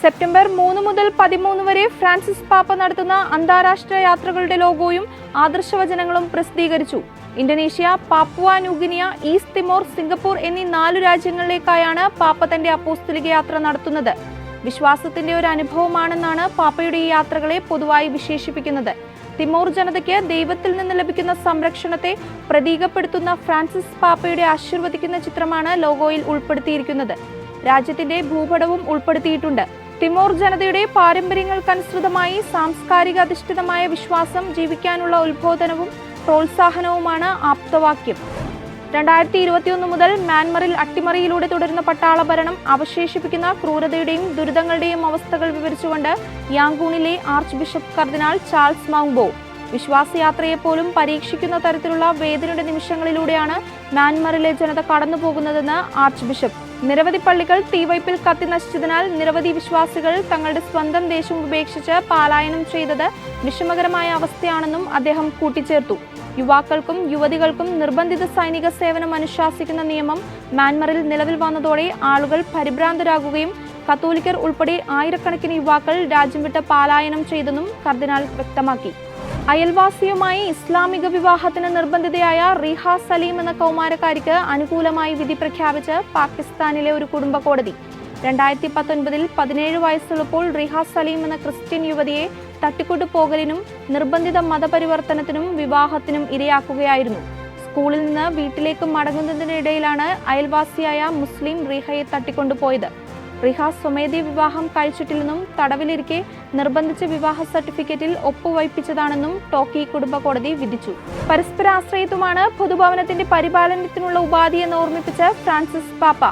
September മൂന്ന് മുതൽ പതിമൂന്ന് വരെ ഫ്രാൻസിസ് പാപ്പ നടത്തുന്ന അന്താരാഷ്ട്ര യാത്രകളുടെ ലോഗോയും ആദർശവചനങ്ങളും പ്രസിദ്ധീകരിച്ചു. Indonesia Papua New Guinea East Timor Singapore എന്നീ നാലു രാജ്യങ്ങളിലേക്കായാണ് പാപ്പ തന്റെ അപ്പോസ്തലിക യാത്ര നടത്തുന്നത്. വിശ്വാസത്തിന്റെ ഒരു അനുഭവമാണെന്നാണ് പാപ്പയുടെ ഈ യാത്രകളെ പൊതുവായി വിശേഷിപ്പിക്കുന്നത്. തിമോർ ജനതയ്ക്ക് ദൈവത്തിൽ നിന്ന് ലഭിക്കുന്ന സംരക്ഷണത്തെ പ്രതീകപ്പെടുത്തുന്ന ഫ്രാൻസിസ് പാപ്പയുടെ ആശീർവദിക്കുന്ന ചിത്രമാണ് ലോഗോയിൽ ഉൾപ്പെടുത്തിയിരിക്കുന്നത്. രാജ്യത്തിന്റെ ഭൂപടവും ഉൾപ്പെടുത്തിയിട്ടുണ്ട്. തിമോർ ജനതയുടെ പാരമ്പര്യങ്ങൾക്കനുസൃതമായി സാംസ്കാരിക അധിഷ്ഠിതമായ വിശ്വാസം ജീവിക്കാനുള്ള ഉത്ബോധനവും പ്രോത്സാഹനവുമാണ് ആപ്തവാക്യം. രണ്ടായിരത്തി ഇരുപത്തിയൊന്ന് മുതൽ മ്യാൻമറിൽ അട്ടിമറിയിലൂടെ തുടരുന്ന പട്ടാള ഭരണം അവശേഷിപ്പിക്കുന്ന ക്രൂരതയുടെയും ദുരിതങ്ങളുടെയും അവസ്ഥകൾ വിവരിച്ചുകൊണ്ട് യാങ്കൂണിലെ archbishop cardinal Charles Maung Bo വിശ്വാസയാത്രയെപ്പോലും പരീക്ഷിക്കുന്ന തരത്തിലുള്ള വേദനയുടെ നിമിഷങ്ങളിലൂടെയാണ് മ്യാൻമറിലെ ജനത കടന്നുപോകുന്നതെന്ന് ആർച്ച് ബിഷപ്പ് നിരവധി പള്ളികൾ തീവയ്പിൽ കത്തി നശിച്ചതിനാൽ നിരവധി വിശ്വാസികൾ തങ്ങളുടെ സ്വന്തം ദേശം ഉപേക്ഷിച്ച് പാലായനം ചെയ്തത് വിഷമകരമായ അവസ്ഥയാണെന്നും അദ്ദേഹം കൂട്ടിച്ചേർത്തു. യുവാക്കൾക്കും യുവതികൾക്കും നിർബന്ധിത സൈനിക സേവനം അനുശാസിക്കുന്ന നിയമം മ്യാൻമറിൽ നിലവിൽ വന്നതോടെ ആളുകൾ പരിഭ്രാന്തരാകുകയും കത്തോലിക്കർ ഉൾപ്പെടെ ആയിരക്കണക്കിന് യുവാക്കൾ രാജ്യം വിട്ട് പാലായനം ചെയ്തെന്നും കർദിനാൾ വ്യക്തമാക്കി. അയൽവാസിയുമായി ഇസ്ലാമിക വിവാഹത്തിന് നിർബന്ധിതയായ റിഹ സലീം എന്ന കൗമാരക്കാരിക്ക് അനുകൂലമായി വിധി പ്രഖ്യാപിച്ച് പാകിസ്ഥാനിലെ ഒരു കുടുംബ കോടതി. രണ്ടായിരത്തി പത്തൊൻപതിൽ പതിനേഴ് വയസ്സുള്ളപ്പോൾ റിഹ സലീം എന്ന ക്രിസ്ത്യൻ യുവതിയെ തട്ടിക്കൊണ്ടു പോകലിനും നിർബന്ധിത മതപരിവർത്തനത്തിനും വിവാഹത്തിനും ഇരയാക്കുകയായിരുന്നു. സ്കൂളിൽ നിന്ന് വീട്ടിലേക്ക് മടങ്ങുന്നതിനിടയിലാണ് അയൽവാസിയായ മുസ്ലിം റിഹയെ തട്ടിക്കൊണ്ടുപോയത് റിഹ സ്വമേധി വിവാഹം കഴിച്ചിട്ടില്ലെന്നും തടവിലിരിക്കെ നിർബന്ധിച്ച വിവാഹ സർട്ടിഫിക്കറ്റിൽ ഒപ്പുവയ്പ്പിച്ചതാണെന്നും ടോക്കി കുടുംബ കോടതി വിധിച്ചു. പരസ്പരാശ്രയത്വമാണ് പൊതുഭവനത്തിന്റെ പരിപാലനത്തിനുള്ള ഉപാധിയെന്ന് ഓർമ്മിപ്പിച്ച ഫ്രാൻസിസ് പാപ്പ.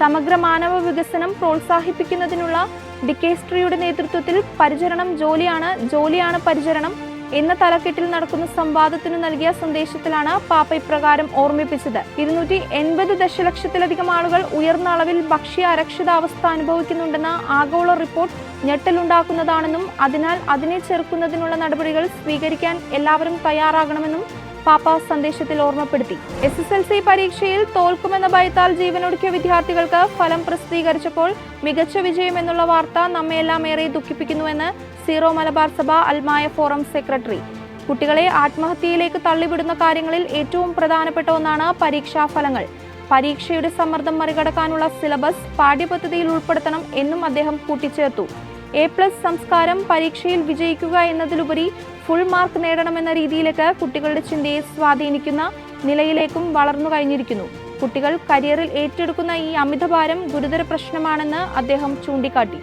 സമഗ്ര മാനവ വികസനം പ്രോത്സാഹിപ്പിക്കുന്നതിനുള്ള ഡിക്കേസ്ട്രിയുടെ നേതൃത്വത്തിൽ പരിചരണം ജോലിയാണ് ജോലിയാണ് പരിചരണം എന്ന തലക്കെട്ടിൽ നടക്കുന്ന സംവാദത്തിന് നൽകിയ സന്ദേശത്തിലാണ് പാപ്പ ഇപ്രകാരം ഓർമ്മിപ്പിച്ചത്. ഇരുന്നൂറ്റി എൺപത് ദശലക്ഷത്തിലധികം ആളുകൾ ഉയർന്ന അളവിൽ ഭക്ഷ്യ അരക്ഷിതാവസ്ഥ അനുഭവിക്കുന്നുണ്ടെന്ന ആഗോള റിപ്പോർട്ട് ഞെട്ടലുണ്ടാക്കുന്നതാണെന്നും അതിനാൽ അതിനെ ചെറുക്കുന്നതിനുള്ള നടപടികൾ സ്വീകരിക്കാൻ എല്ലാവരും തയ്യാറാകണമെന്നും പാപ്പ സന്ദേശത്തിൽ ഓർമ്മപ്പെടുത്തി. എസ് എസ് എൽ സി പരീക്ഷയിൽ തോൽക്കുമെന്ന ഭയത്താൽ ജീവനൊടുക്കിയ വിദ്യാർത്ഥികൾക്ക് ഫലം പ്രസിദ്ധീകരിച്ചപ്പോൾ മികച്ച വിജയം എന്നുള്ള വാർത്ത നമ്മയെല്ലാം ഏറെ ദുഃഖിപ്പിക്കുന്നുവെന്ന് സീറോ മലബാർ സഭ അൽമായ ഫോറം സെക്രട്ടറി. കുട്ടികളെ ആത്മഹത്യയിലേക്ക് തള്ളിവിടുന്ന കാര്യങ്ങളിൽ ഏറ്റവും പ്രധാനപ്പെട്ട ഒന്നാണ് പരീക്ഷാ ഫലങ്ങൾ. പരീക്ഷയുടെ സമ്മർദ്ദം മറികടക്കാനുള്ള സിലബസ് പാഠ്യപദ്ധതിയിൽ ഉൾപ്പെടുത്തണം എന്നും അദ്ദേഹം കൂട്ടിച്ചേർത്തു. എ പ്ലസ് സംസ്കാരം പരീക്ഷയിൽ വിജയിക്കുക എന്നതിലുപരി ഫുൾ മാർക്ക് നേടണമെന്ന രീതിയിലേക്ക് കുട്ടികളുടെ ചിന്തയെ സ്വാധീനിക്കുന്ന നിലയിലേക്കും വളർന്നു കഴിഞ്ഞിരിക്കുന്നു. കുട്ടികൾ കരിയറിൽ ഏറ്റെടുക്കുന്ന ഈ അമിതഭാരം ഗുരുതര പ്രശ്നമാണെന്ന് അദ്ദേഹം ചൂണ്ടിക്കാട്ടി.